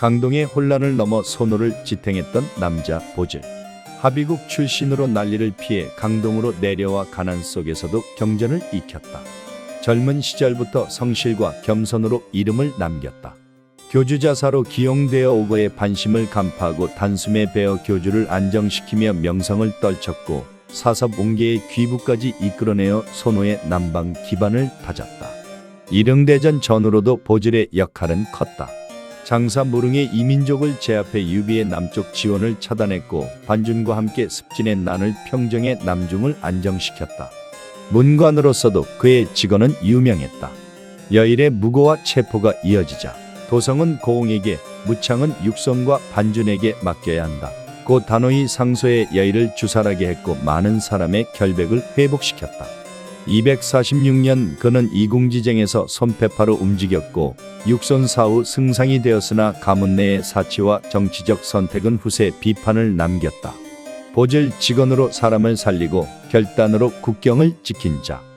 강동의 혼란을 넘어 손호를 지탱했던 남자 보질. 합의국 출신으로 난리를 피해 강동으로 내려와 가난 속에서도 경전을 익혔다. 젊은 시절부터 성실과 겸손으로 이름을 남겼다. 교주자사로 기용되어 오고의 반심을 간파하고 단숨에 베어 교주를 안정시키며 명성을 떨쳤고 사섭 옹계의 귀부까지 이끌어내어 손호의 남방 기반을 다졌다. 일흥대전 전후로도 보질의 역할은 컸다. 장사 무릉의 이민족을 제압해 유비의 남쪽 지원을 차단했고 반준과 함께 습진의 난을 평정해 남중을 안정시켰다. 문관으로서도 그의 직언은 유명했다. 여일의 무고와 체포가 이어지자 도성은 고흥에게 무창은 육성과 반준에게 맡겨야 한다. 고 단호히 상소의 여일을 주살하게 했고 많은 사람의 결백을 회복시켰다. 246년 그는 이궁지쟁에서 손패파로 움직였고 육손 사후 승상이 되었으나 가문 내의 사치와 정치적 선택은 후세 비판을 남겼다. 보질 직언으로 사람을 살리고 결단으로 국경을 지킨 자.